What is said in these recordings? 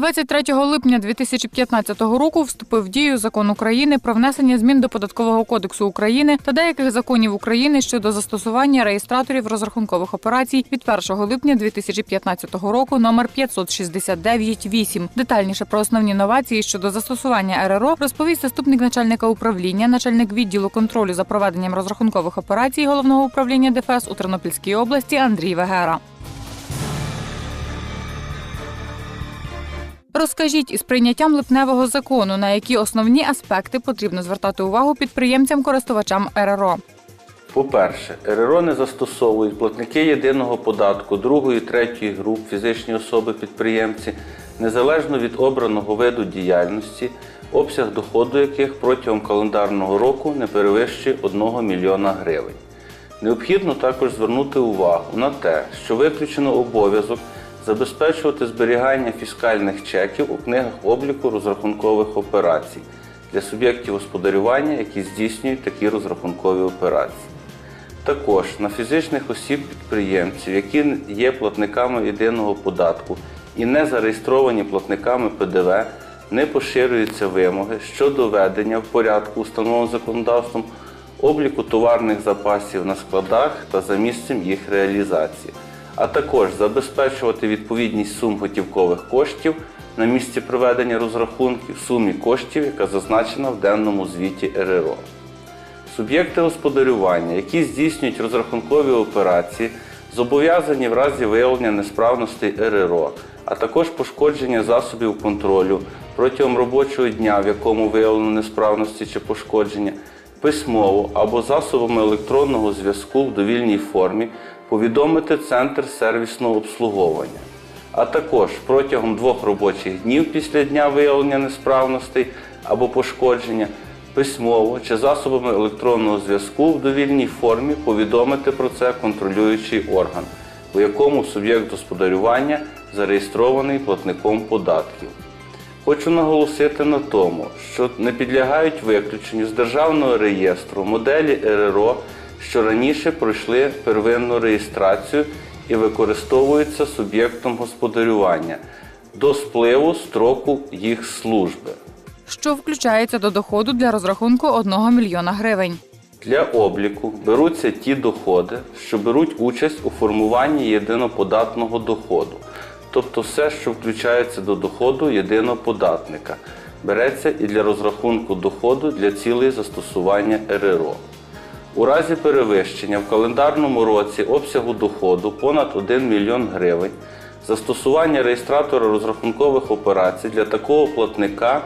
23 липня 2015 року вступив в дію закон України про внесення змін до податкового кодексу України та деяких законів України щодо застосування реєстраторів розрахункових операцій від 1 липня 2015 року номер 569-8. Детальніше про основні новації щодо застосування РРО розповість заступник начальника управління, начальник відділу контролю за проведенням розрахункових операцій головного управління ДФС у Тернопільській області Андрій Вегера. Розкажіть із прийняттям липневого закону, на які основні аспекти потрібно звертати увагу підприємцям-користувачам РРО. По-перше, РРО не застосовують платники єдиного податку другої, третьої груп, фізичні особи-підприємці, незалежно від обраного виду діяльності, обсяг доходу яких протягом календарного року не перевищує 1 мільйона гривень. Необхідно також звернути увагу на те, що виключено обов'язок забезпечувати зберігання фіскальних чеків у книгах обліку розрахункових операцій для суб'єктів господарювання, які здійснюють такі розрахункові операції. Також на фізичних осіб-підприємців, які є платниками єдиного податку і не зареєстровані платниками ПДВ, не поширюються вимоги щодо ведення в порядку, установленого законодавством, обліку товарних запасів на складах та за місцем їх реалізації, а також забезпечувати відповідність сум готівкових коштів на місці проведення розрахунків сумі коштів, яка зазначена в денному звіті РРО. Суб'єкти господарювання, які здійснюють розрахункові операції, зобов'язані в разі виявлення несправностей РРО, а також пошкодження засобів контролю протягом робочого дня, в якому виявлено несправності чи пошкодження, письмово або засобами електронного зв'язку в довільній формі повідомити Центр сервісного обслуговування а також протягом двох робочих днів після дня виявлення несправностей або пошкодження письмово чи засобами електронного зв'язку в довільній формі повідомити про це контролюючий орган, у якому суб'єкт господарювання зареєстрований платником податків. Хочу наголосити на тому, що не підлягають виключенню з державного реєстру моделі РРО, що раніше пройшли первинну реєстрацію і використовуються суб'єктом господарювання до спливу строку їх служби. Що включається до доходу для розрахунку 1 мільйона гривень. Для обліку беруться ті доходи, що беруть участь у формуванні єдиноподатного доходу, тобто все, що включається до доходу єдиноподатника, береться і для розрахунку доходу для цілей застосування РРО. У разі перевищення в календарному році обсягу доходу понад 1 мільйон гривень застосування реєстратора розрахункових операцій для такого платника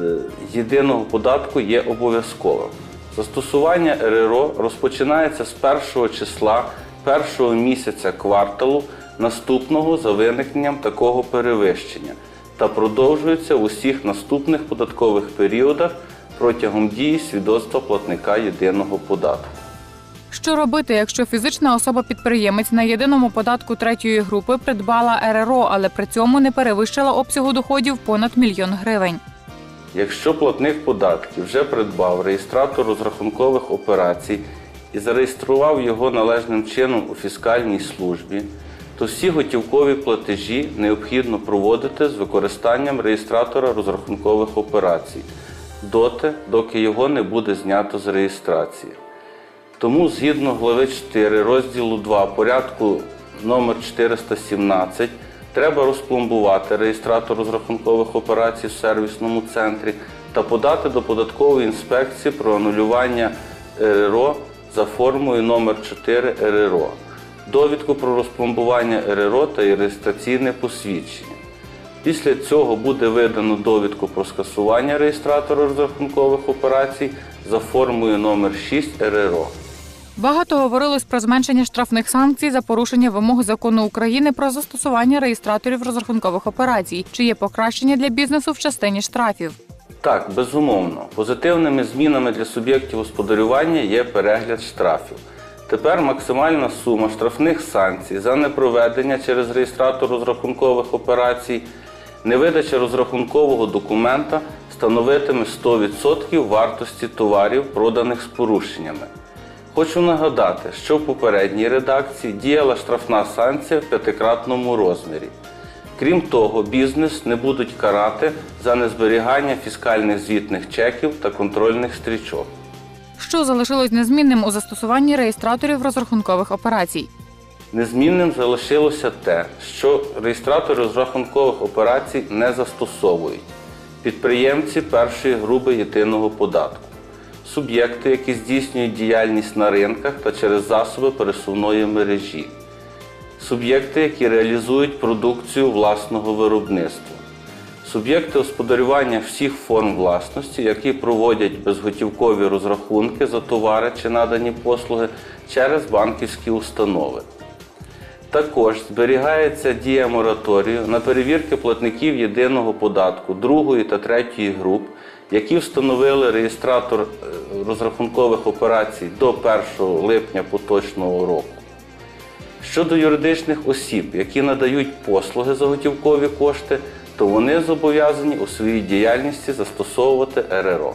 е, єдиного податку є обов'язковим. Застосування РРО розпочинається з першого числа першого місяця кварталу наступного за виникненням такого перевищення та продовжується в усіх наступних податкових періодах протягом дії свідоцтва платника єдиного податку. Що робити, якщо фізична особа-підприємець на єдиному податку третьої групи придбала РРО, але при цьому не перевищила обсягу доходів понад мільйон гривень? Якщо платник податків вже придбав реєстратор розрахункових операцій і зареєстрував його належним чином у фіскальній службі, то всі готівкові платежі необхідно проводити з використанням реєстратора розрахункових операцій доти, доки його не буде знято з реєстрації. Тому згідно глави 4 розділу 2 порядку номер 417 треба розпломбувати реєстратор розрахункових операцій в сервісному центрі та подати до податкової інспекції про анулювання РРО за формою номер 4 РРО, довідку про розпломбування РРО та реєстраційне посвідчення. Після цього буде видано довідку про скасування реєстратора розрахункових операцій за формою номер 6 РРО. Багато говорилось про зменшення штрафних санкцій за порушення вимог закону України про застосування реєстраторів розрахункових операцій, чи є покращення для бізнесу в частині штрафів. Так, безумовно, позитивними змінами для суб'єктів господарювання є перегляд штрафів. Тепер максимальна сума штрафних санкцій за непроведення через реєстратор розрахункових операцій, невидача розрахункового документа становитиме 100% вартості товарів, проданих з порушеннями. Хочу нагадати, що в попередній редакції діяла штрафна санкція в п'ятикратному розмірі. Крім того, бізнес не будуть карати за незберігання фіскальних звітних чеків та контрольних стрічок. Що залишилось незмінним у застосуванні реєстраторів розрахункових операцій? Незмінним залишилося те, що реєстратори розрахункових операцій не застосовують. Підприємці першої групи єдиного податку, суб'єкти, які здійснюють діяльність на ринках та через засоби пересувної мережі, суб'єкти, які реалізують продукцію власного виробництва, суб'єкти господарювання всіх форм власності, які проводять безготівкові розрахунки за товари чи надані послуги через банківські установи. Також зберігається дія мораторію на перевірки платників єдиного податку другої та третьої груп, які встановили реєстратор е, розрахункових операцій до 1 липня поточного року. Щодо юридичних осіб, які надають послуги за готівкові кошти, то вони зобов'язані у своїй діяльності застосовувати РРО.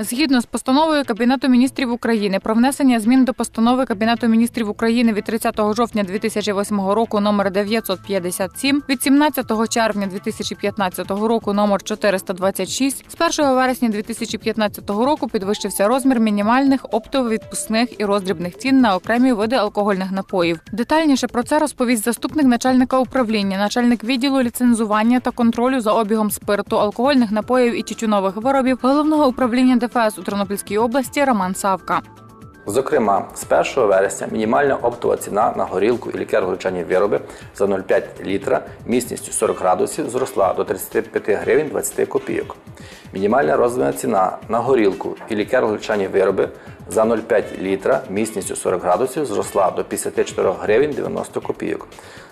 Згідно з постановою Кабінету міністрів України про внесення змін до постанови Кабінету міністрів України від 30 жовтня 2008 року номер 957, від 17 червня 2015 року номер 426, з 1 вересня 2015 року підвищився розмір мінімальних оптово-відпускних і роздрібних цін на окремі види алкогольних напоїв. Детальніше про це розповість заступник начальника управління, начальник відділу ліцензування та контролю за обігом спирту, алкогольних напоїв і тютюнових виробів головного управління ДФС у Тернопільській області Роман Савка. Зокрема, з 1 вересня мінімальна оптова ціна на горілку і лікер-горчані вироби за 0,5 літра міцністю 40 градусів зросла до 35 гривень 20 копійок. Мінімальна розвина ціна на горілку і лікер-горчані вироби за 0,5 літра міцністю 40 градусів зросла до 54 гривень 90 копійок.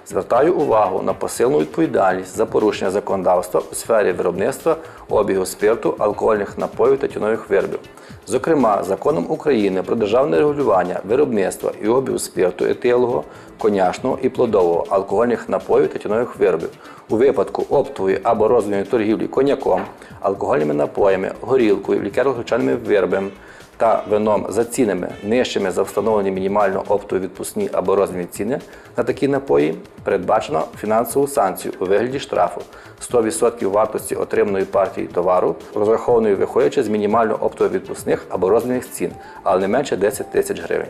Звертаю увагу на посильну відповідальність за порушення законодавства у сфері виробництва, обігу спирту, алкогольних напоїв та тюнових виробів. Зокрема, законом України про державне регулювання виробництва і обігу спирту етилового, конячного і плодового алкогольних напоїв та тюнових виробів у випадку оптової або розвільної торгівлі коньяком, алкогольними напоями, горілкою, лікеро-гречаними виробами та вином за цінами нижчими за встановлені мінімально оптові відпускні або розмірні ціни на такі напої передбачено фінансову санкцію у вигляді штрафу 100% вартості отриманої партії товару, розрахованої виходячи з мінімально оптово відпускних або розмірних цін, але не менше 10 тисяч гривень.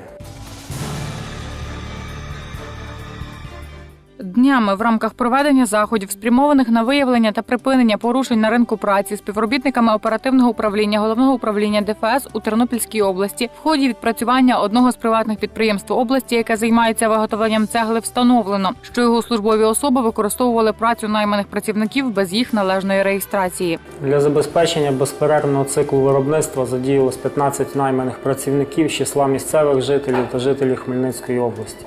Днями в рамках проведення заходів, спрямованих на виявлення та припинення порушень на ринку праці співробітниками оперативного управління головного управління ДФС у Тернопільській області, в ході відпрацювання одного з приватних підприємств області, яке займається виготовленням цегли, встановлено, що його службові особи використовували працю найманих працівників без їх належної реєстрації. Для забезпечення безперервного циклу виробництва задіялось 15 найманих працівників з числа місцевих жителів та жителів Хмельницької області.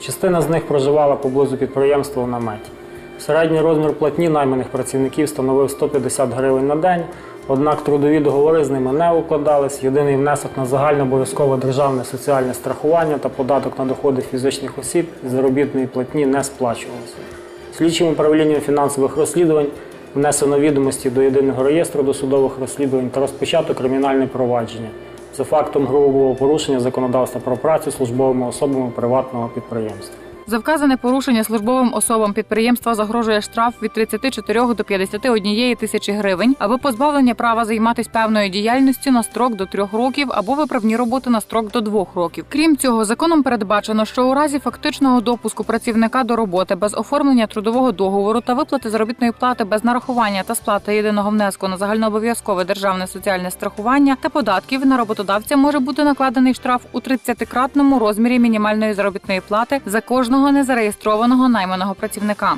Частина з них проживала поблизу підприємства в наметі. Середній розмір платні найманих працівників становив 150 гривень на день, однак трудові договори з ними не укладались. Єдиний внесок на загальнообов'язкове державне соціальне страхування та податок на доходи фізичних осіб із заробітної платні не сплачувалися. Слідчим управлінням фінансових розслідувань внесено відомості до єдиного реєстру досудових розслідувань та розпочато кримінальне провадження за фактом грубого порушення законодавства про працю службовими особами приватного підприємства. За вказане порушення службовим особам підприємства загрожує штраф від 34 до 51 тисячі гривень або позбавлення права займатися певною діяльністю на строк до трьох років або виправні роботи на строк до двох років. Крім цього, законом передбачено, що у разі фактичного допуску працівника до роботи без оформлення трудового договору та виплати заробітної плати без нарахування та сплати єдиного внеску на загальнообов'язкове державне соціальне страхування та податків на роботодавця може бути накладений штраф у 30-кратному розмірі мінімальної заробітної плати за кожного незареєстрованого найманого працівника.